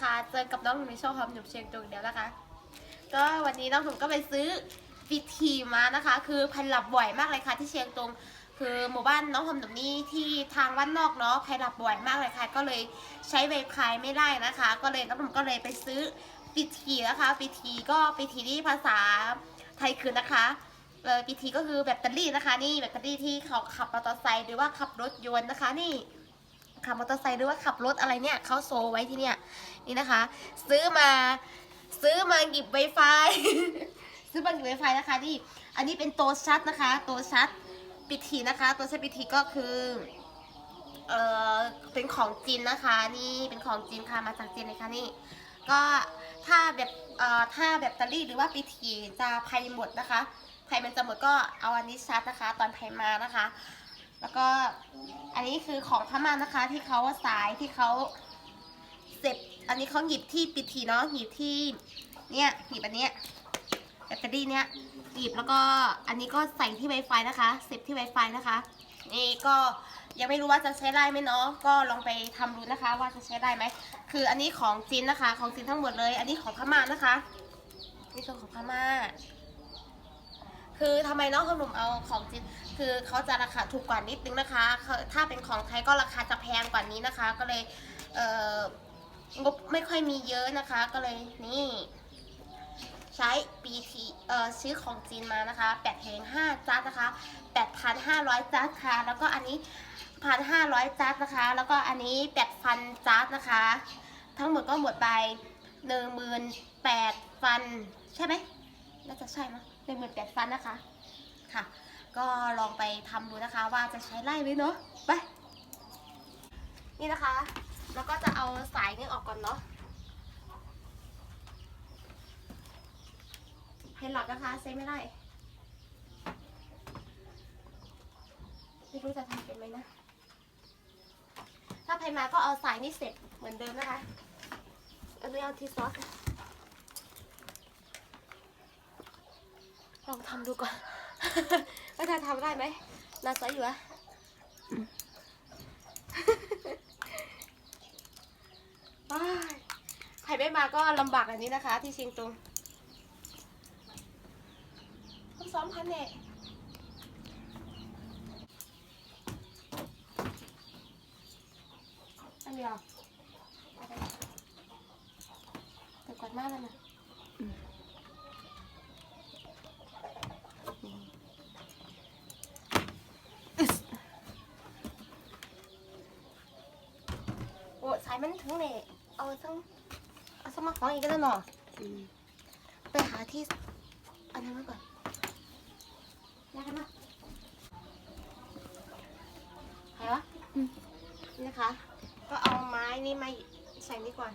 ค่ะ เจอกับน้องหนุ่มในช่องหอมหนุ่มเชียงตุงเดียวนะคะ ก็วันนี้น้องหนุ่มก็ไปซื้อวิธีมานะคะ คือพันหลับบ่อยมากเลยค่ะ ที่เชียงตุง คือหมู่บ้านน้องหอมหนุ่มนี่ที่ทางวัดนอกเนาะพันหลับบ่อยมากเลยค่ะ ก็เลยใช้เว็บขายไม่ได้นะคะ ก็เลยน้องหนุ่มก็เลยไปซื้อวิธีนะคะวิธีก็วิธีที่ภาษาไทยคือนะคะเออวิธีก็คือแบตเตอรี่นะคะ นี่แบตเตอรี่ที่เขาขับมอเตอร์ไซค์หรือว่าขับรถยนต์นะคะนี่ ขับมอเตอร์ไซค์หรือว่าขับรถอะไรเนี่ยเขาโซไว้ที่เนี่ยนี่นะคะ ซื้อมาซื้อมาหยิบไวไฟซื้อมาหยิบไวไฟนะคะนี่อันนี้เป็นโตชัดนะคะ โตชัดปิทีนะคะตัวชัดปิทีก็คือเออเป็นของจีนนะคะ นี่เป็นของจีนค่ะมาจากจีนเลยค่ะนี่ก็ถ้าแบบเอ่อถ้าแบตเตอรี่หรือว่าปิทีจะไพหมดนะคะไพมันจะหมดก็เอาอันนี้ชาร์จนะคะ ตอนไพมานะคะ แล้วก็อันนี้คือของพม่านะคะ ที่เขาสายที่เขาเสร็จอันนี้เขาหยิบที่ปิดทีเนาะหยิบที่เนี่ยหยิบอันเนี้ยแบตเตอรี่เนี้ยหยิบแล้วก็อันนี้ก็ใส่ที่ Wi-Fi นะคะเสียบที่ Wi-Fi นะคะ นี่ก็ยังไม่รู้ว่าจะใช้ได้ไหมเนาะก็ลองไปทำดูนะคะ ว่าจะใช้ได้ไหมคืออันนี้ของจีนนะคะ ของจีนทั้งหมดเลย อันนี้ของพม่านะคะนี่คือของพม่า คือทำไมน้องขนมเอาของจีนคือเขาจะราคาถูกกว่านิดนึงนะคะเขาถ้าเป็นของไทยก็ราคาจะแพงกว่านี้นะคะ ก็เลยเอ่องบไม่ค่อยมีเยอะนะคะ ก็เลยนี่ ใช้ BT เอ่อซื้อของจีนมานะคะ8แหง5จัดนะคะ 8,500จัดค่ะ แล้วก็อันนี้ 1,500จัดนะคะ แล้วก็อันนี้8ฟันจัดนะคะ ทั้งหมดก็หมดไป 18,000ฟันใช่ไหมน่าจะใช่มั้ง หนึ่งหมื่นแปดฟันนะคะ ค่ะ ก็ลองไปทำดูนะคะว่าจะใช้ไล่ไหมเนาะ ไป นี่นะคะ แล้วก็จะเอาสายนี่ออกก่อนเนาะให้หลอดนะคะเซ็ไม่ได้ ไม่รู้จะทำเป็นไหมนะ ถ้าใครมาก็เอาสายนี่เสร็จเหมือนเดิมนะคะอาด้วยเอาทีซอส ลองทำดูก่อน ว่าจะทำได้ไหมน่าซะอยู่อะใครไม่มาก็ลำบากอันนี้นะคะ ที่เชียงตุงต้องซ้อมพันเน่อันเดียวเอาไปเดี๋ยวก่อนมากเลยนะายมันถึงเลยเอาทั้งเอาสมาของอีกก็ได้หนอไปหาที่อันนั้นมาก่อนยากกันมาไหนวะนี่นะคะ ก็เอาไม้นี่มาใส่นี่ก่อน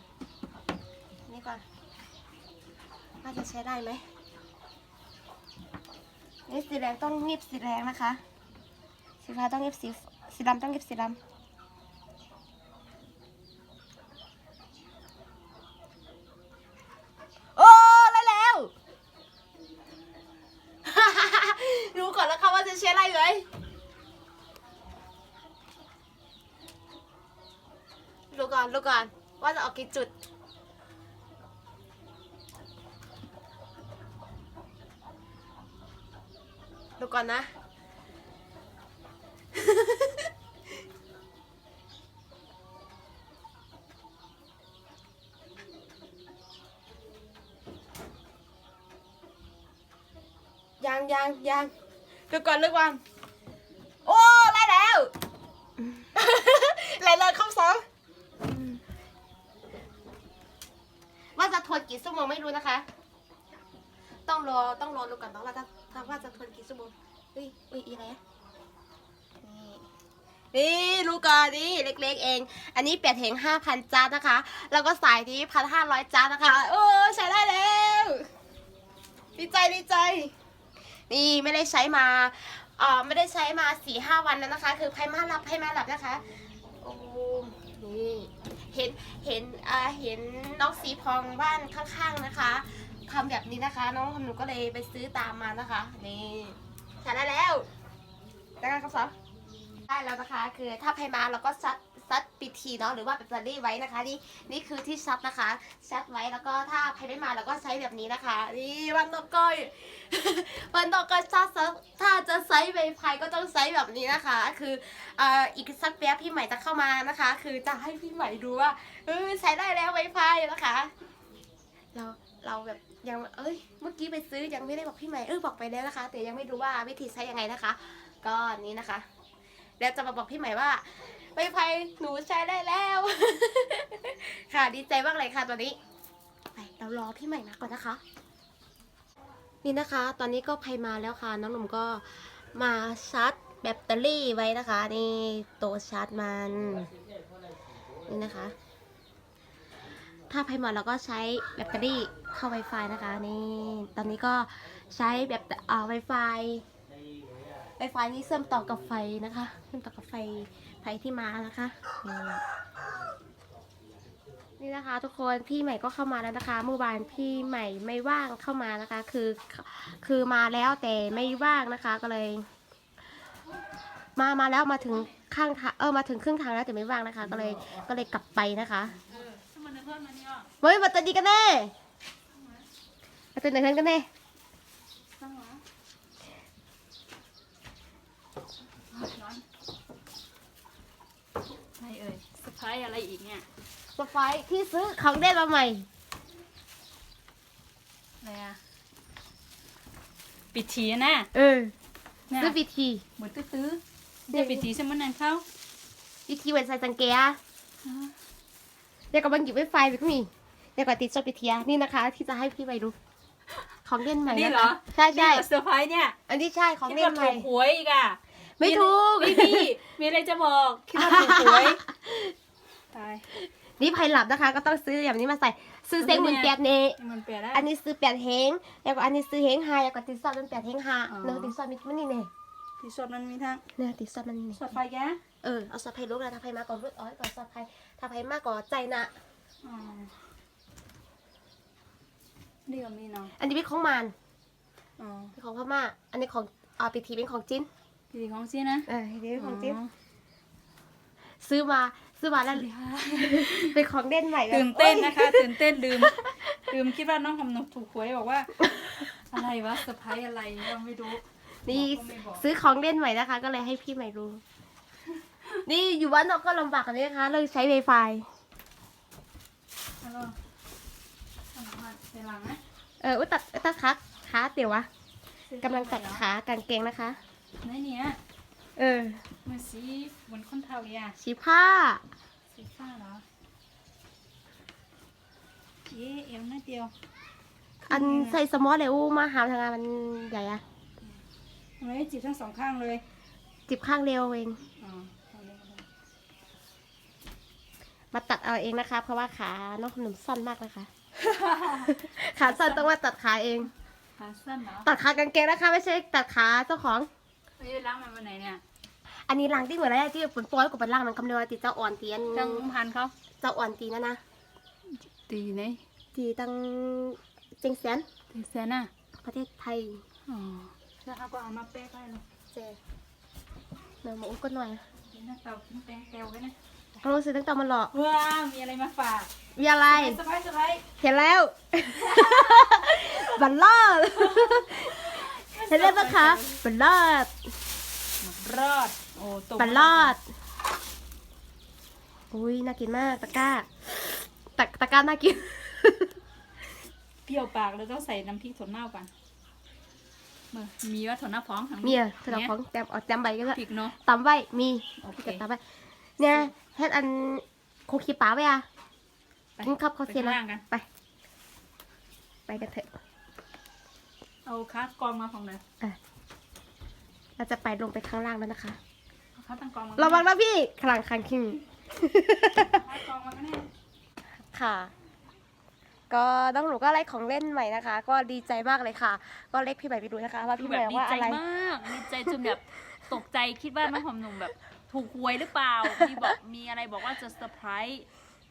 นี่ก่อนน่าจะใช้ได้ไหมนี่สีแดงต้องงีบสีแดงนะคะ สีฟ้าต้องงีบสีสีดำต้องงีบสีดำ โอ้ได้แล้ว รู้ก่อนแล้วค่ะว่าจะใช้อะไรเลยรู้ก่อนรู้ก่อนว่าจะออกกี่จุด ดูก่อนนะ ยังยังยัง ดูก่อนดูก่อนโอ้ไล่แล้วไล่เลยข้าสองว่าจะทวนกี่ชั่วโมงไม่รู้นะคะ ต้องรอต้องรอดูก่อนต้องว่าจะถ้าว่าจะทนกี่ชั่วโมงเฮ้ยเฮ้ยอีอะไรอะนี่นี่รู้ก่อนนี่เล็กๆเอง อันนี้เปียดเหงห้าพันจานนะคะ แล้วก็สายนี้พันห้าร้อยจานนะคะโอ้ใช้ได้แล้ว ดีใจดีใจ นี่ไม่ได้ใช้มาเอ่อไม่ได้ใช้มาสี่ห้าวันแล้วนะคะ คือไพ่มาหลับไพ่มาหลับนะคะโอ้นี่เห็นเห็นอ่าเห็นน้องสีพองบ้านข้างๆนะคะทำแบบนี้นะคะ น้องหนูก็เลยไปซื้อตามมานะคะ นี่ใช้ได้แล้วแต่กันคำสอน แล้วนะคะ คือถ้าใครมาเราก็ซัดซัดปิดทีเนาะหรือว่าแบตเตอรี่ไว้นะคะ นี่นี่คือที่ซัดนะคะซัดไว้แล้วก็ถ้าใครไม่มาเราก็ใช้แบบนี้นะคะ นี่วันนกก้อยวันนกก้อยถ้าซัดถ้าจะใช้ไวไฟก็ต้องใช้แบบนี้นะคะ คืออ่ออีกสักแป๊บพี่ใหม่จะเข้ามานะคะ คือจะให้พี่ใหม่ดูว่าเออใช้ได้แล้วไวไฟนะคะเราเราแบบยังเอ้ยเมื่อกี้ไปซื้อยังไม่ได้บอกพี่ใหม่เออบอกไปแล้วนะคะ แต่ยังไม่รู้ว่าวิธีใช้ยังไงนะคะ ก็นี้นะคะ แล้วจะมาบอกพี่ใหม่ว่าไวไฟหนูใช้ได้แล้ว ค่ะดีใจมากเลยค่ะตัวนี้ไปเรารอพี่ใหม่มาก่อนนะคะ นี่นะคะ ตอนนี้ก็ไพมาแล้วค่ะ น้องหนุ่มก็มาชาร์จแบตเตอรี่ไว้นะคะ นี่ตัวชาร์จมันนี่นะคะ ถ้าไพมาเราก็ใช้แบตเตอรี่เข้า Wi-Fi นะคะนี่ตอนนี้ก็ใช้แบบอ่า Wi-Fi Wi-Fi นี่เชื่อมต่อกับไฟนะคะเชื่อมต่อกับไฟไฟที่มานะคะนี่นะคะ ทุกคนพี่ใหม่ก็เข้ามาแล้วนะคะเมื่อวานพี่ใหม่ไม่ว่างเข้ามานะคะ คือคือมาแล้วแต่ไม่ว่างนะคะก็เลย มามาแล้วมาถึงข้างทางเออมาถึงครึ่งทางแล้วแต่ไม่ว่างนะคะ ก็เลยก็เลยกลับไปนะคะเฮ้ยมาตันดีกันแน่มาตันไหนกันแน่ ไม่เอ่ยส ไพรส์อะไรอีกเนี่ยสไฟที่ซื้อของเด่นมาใหม่ อะไรอะปิดทีนะเออเนี่ยซื้อวิธีเหมือนตื้อๆเดี๋ยวปิดทีใช่ไหมนั่นเข้าวิธีเวนใส่สังเกตเดี๋ยวก็บังหยิบไว้ไฟไปก็มีเดี๋ยวก็ติดโซปิเทียนี่นะคะ ที่จะให้พี่ไปดูของเด่นใหม่นี่นะเหรอคะใช่ใช่นี่เซอร์ไพรส์เนี่ยอันนี้ใช่ของคิดเด่ว่านใหถูม่ กหวยอีกอะไม่ถูก พี่พี่มีอะไรจะบอกคิดว่าถูกหวย ตายนี่ไผ่หลับนะคะ ก็ต้องซื้อแบบนี้มาใส่ ซื้อเซ็งเหมือนแปดเนนี่มันเปลี่ยนได้ อันนี้ซื้อแปดเฮงแล้วก็อันนี้ซื้อเฮงไฮแล้วก็ติดซอสเป็นแปดเฮงฮาอ๋อ เนื้อติดซอสมีมันนี่เน่ที่สดมันมีทั้งเนื้อติดซอสมันนี่เน่สดไฟแกเออเอาซอสไผ่ลูกแล้วถ้าไผ่มาก่อนรูดอ้อยก่อนซอสไผ่ถ้าไผ่มากก่อนใจนะ อ๋อนี่ก็มีเนาะอันนี้เป็นของมันอ๋อเป็นของพม่า อันนี้ของอ่าปีทีเป็นของจิ้นพี่ของซีนะเอออันนี้เป็นของจิ้นซื้อมา ซื้อมาแล้วเป็นของเด่นใหม่แบบตื่นเต้นนะคะ ตื่นเต้นลืมลืมคิดว่าน้องคำนกถูกหวยบอกว่า อะไรวะเซอร์ไพรส์อะไรยังไม่รู้นี่บอกก็ไม่บอกซื้อของเด่นใหม่นะคะ ก็เลยให้พี่ใหม่รู้ นี่อยู่บ้านนอกก็ลำบากกันนี้นะคะเลยใช้ Wi-Fi แล้วก็ทำมาในหลังนะเอออุ๊ยตัดตัดขาขาเตี๋ยววะกำลังตัดขากางเกงนะคะไหนเนี่ย เออมันสีเหมือนคนเทาเลยอะสีผ้า สีฟ้าเหรอเย้เอวนิดเดียวอันใส่สมอลเลยอู้มาหาทางงานมันใหญ่อะทำไมไม่จีบทั้งสองข้างเลยจิบข้างเร็วเอง อ๋อเอาเลยเอาเลยมาตัดเอาเองนะคะ เพราะว่าขาน้องขนมสั้นมากนะคะ ขาสั้นต้องมาตัดขาเอง ขาสั้นเหรอ ตัดขากางเกงนะคะ ไม่ใช่ตัดขาเจ้าของ ไม่ได้ล้างมันวันไหนเนี่ยอันนี้ลังที่เหมือนอะไรที่ฝนปล่อยกับเป็นลังมันคำนวณตีเจ้าอ่อนตีอันจังพันเขาเจ้าอ่อนตีนะนะตีไหนตีตั้งเจงแสนตีแสนอะประเทศไทยอ๋อแล้วเขาก็เอามาแป้งให้เราเจเดี๋ยวมาอุ้มกันหน่อยนะเตากินแป้งแก้วไว้นะเขารู้สึกตั้งแต่มันหลอกว้ามีอะไรมาฝากมีอะไรสบายสบายเห็นแล้วบัลลอด เห็นแล้วนะคะบัลลอดรอด โอ้ตกบัลลอด อุ้ยน่ากินมากตะกร้าตะตะกร้าน่ากิน เปรี้ยวปากแล้วต้องใส่น้ำพริกถั่วเน่ากันเมื่อมีว่าถั่วเน่าฟ้องทางเมียสำหรับของแจมเอาแจมใบก็ได้พริกเนาะตำไว้มีโอเคพี่กับตำไว้เนี่ยเฮ็ดอันโคคีป้าไว้อะไปกินข้าวเขาเสียไปนะข้างล่างกันไป ไปกันเถอะ เอาคาร์ดกองมาของไหนเราจะไปลงไปข้างล่างแล้วนะคะ เอาคาร์ดตั้งกองมาระวังนะพี่ขลังคันคิงคาร์ดกองมากันแน่ค่ะ ก็น้องหนูก็ไล่ของเล่นใหม่นะคะ ก็ดีใจมากเลยค่ะ ก็เล็กพี่ใหม่ไปดูนะคะ ว่าคือพี่ใหแบม่บดีว่าใจอะไร มากดีใจจนแบบตกใจคิดว่าน้องหอมหนุ่มแบบถูกหวยหรือเปล่ามีบอกมีอะไรบอกว่าจะเซอร์ไพรส์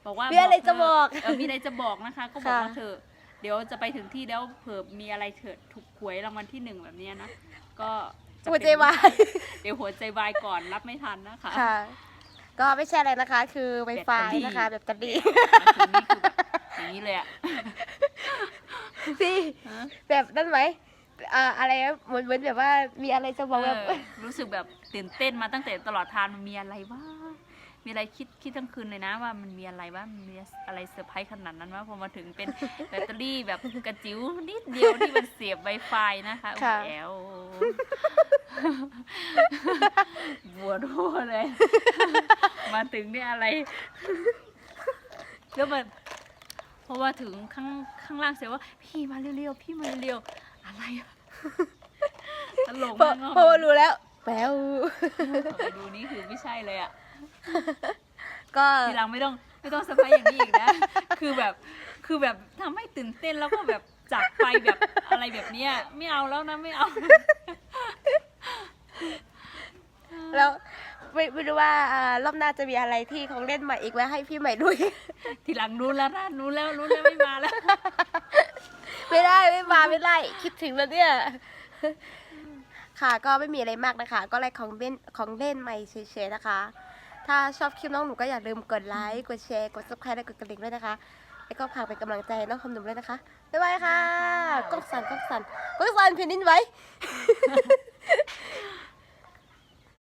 บอกว่ามีอะไรจะบอกเออมีอะไรจะบอกนะคะ ก็บอกค่ะมาเถอะ เดี๋ยวจะไปถึงที่แล้วเผื่อมีอะไรเถิดถูกหวยรางวัลที่หนึ่งแบบเนี้ยนะ ก็จะหัวใจเป็นวาย เดี๋ยวหัวใจวายก่อนรับไม่ทันนะคะ ค่ะ ก็ไม่ใช่อะไรนะคะ คือ Wi-Fi แบตเตอรี่นะคะแบบตะดีมาถึงนี่คือแบบอย่างนี้เลยอะพี่ฮะ แบบนั่นไหมอ่าอะไรนะเหมือนเหมือนแบบว่ามีอะไรจะบอกแบบ เออรู้สึกแบบตื่นเต้นมาตั้งแต่ตลอดทางมันมีอะไรวะ มีอะไรคิดคิดทั้งคืนเลยนะว่ามันมีอะไรว่ามันมีอะไรเซอร์ไพรส์ขนาดนั้นว่าพอมาถึงเป็นแบตเตอรี่แบบกระจิ๋วนิดเดียวที่มันเสียบไวไฟนะคะโอ้โหแอวบัวทั่วเลย มาถึงเนี่ยอะไร แล้วมันพอมาถึงข้างข้างล่างเสียว่าพี่มาเร็วๆพี่มาเร็วๆอะไรอะตลกพอมากพอรู้แล้วแป๊วไปดูนี่คือไม่ใช่เลยอะ ก็ทีหลังไม่ต้องไม่ต้องสะพายอย่างนี้อีกนะ คือแบบคือแบบทำให้ตื่นเต้นแล้วก็แบบจากไปแบบอะไรแบบเนี้ยไม่เอาแล้วนะไม่เอา แล้วไม่ไม่รู้ว่าอ่ารอบหน้าจะมีอะไรที่ของเล่นใหม่อีกไว้ให้พี่ใหม่ด้วย ทีหลังรู้แล้วนะรู้แล้วรู้แล้วไม่มาแล้ว ไม่ได้ไม่มาไม่ได้คิดถึงแล้วเนี่ยค่ะก็ไม่มีอะไรมากนะคะ ก็ไลค์ของเล่นของเล่นใหม่เฉยๆนะคะ ถ้าชอบคลิปน้องหนูก็อย่าลืมกดไลค์ กดแชร์ กด subscribe และกดกระดิ่งด้วยนะคะ แล้วก็ฝากเป็นกำลังใจให้น้องคำหนุ่มด้วยนะคะ บ๊ายบายค่ะกล้องสั่นกล้องสั่นกล้องสั่นเพียงนิดไว้